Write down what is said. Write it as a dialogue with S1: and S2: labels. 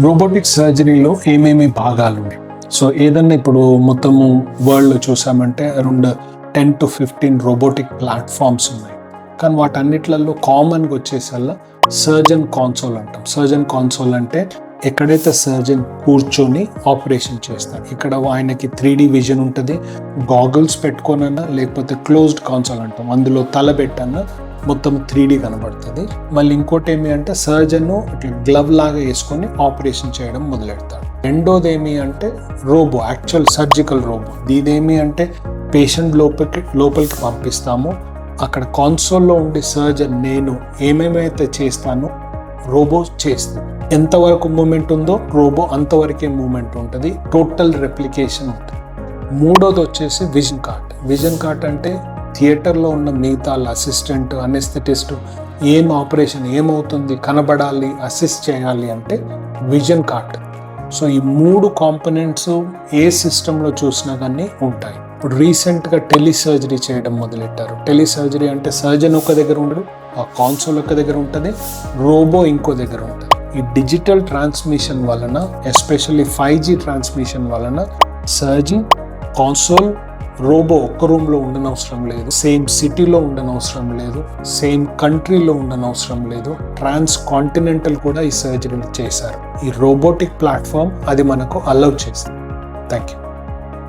S1: Robotic సర్జరీలో ఏమేమి భాగాలు ఉన్నాయి? సో ఏదన్నా ఇప్పుడు మొత్తము వరల్డ్లో చూసామంటే around ten to fifteen robotic platforms ఉన్నాయి. కానీ వాటన్నిట్లలో కామన్గా వచ్చేసల్లా సర్జన్ కాన్సోల్ అంటాం. సర్జన్ కాన్సోల్ అంటే ఎక్కడైతే సర్జన్ కూర్చొని ఆపరేషన్ చేస్తాడు ఇక్కడ ఆయనకి త్రీ డి విజన్ ఉంటుంది. గాగుల్స్ పెట్టుకోనన్నా లేకపోతే క్లోజ్డ్ కాన్సోల్ అంటాం. అందులో తల పెట్టన్నా మొత్తం త్రీ డీ కనబడుతుంది. మళ్ళీ ఇంకోటి ఏమి అంటే సర్జన్ ఇట్లా గ్లవ్ లాగా వేసుకొని ఆపరేషన్ చేయడం మొదలెడతాడు రెండోది ఏమి అంటే రోబో యాక్చువల్ సర్జికల్ రోబో. దీదేమి అంటే పేషెంట్ లోపలికి లోపలికి పంపిస్తాము. అక్కడ కాన్సోల్లో ఉండే సర్జన్ నేను ఏమేమైతే చేస్తానో రోబో చేస్తుంది. ఎంతవరకు మూమెంట్ ఉందో రోబో అంతవరకే మూమెంట్ ఉంటుంది. టోటల్ రెప్లికేషన్ ఉంటుంది. మూడోది వచ్చేసి విజన్ కార్ట్ విజన్ కార్ట్ అంటే థియేటర్లో ఉన్న మిగతా అసిస్టెంట్ అనెస్థెటిస్ట్ ఏం ఆపరేషన్ ఏమవుతుంది కనబడాలి అసిస్ట్ చేయాలి అంటే విజన్ కార్ట్ సో ఈ మూడు కాంపనెంట్స్ ఏ సిస్టంలో చూసినా కానీ ఉంటాయి. ఇప్పుడు రీసెంట్గా టెలి సర్జరీ చేయడం మొదలెట్టారు. టెలి సర్జరీ అంటే సర్జన్ ఒక దగ్గర ఉండడు ఆ కాన్సోల్ ఒక దగ్గర ఉంటుంది రోబో ఇంకో దగ్గర ఉంటుంది. ఈ డిజిటల్ ట్రాన్స్మిషన్ వలన ఎస్పెషల్లీ ఫైవ్ జీ ట్రాన్స్మిషన్ వలన సర్జన్ కాన్సోల్ రోబో ఒక్క రూమ్లో ఉండనవసరం లేదు. సేమ్ సిటీలో ఉండనవసరం లేదు. సేమ్ కంట్రీలో ఉండనవసరం లేదు. ట్రాన్స్ కాంటినెంటల్ కూడా ఈ సర్జరీలు చేశారు. ఈ రోబోటిక్ ప్లాట్ఫామ్ అది మనకు అలౌ చేసింది. Thank you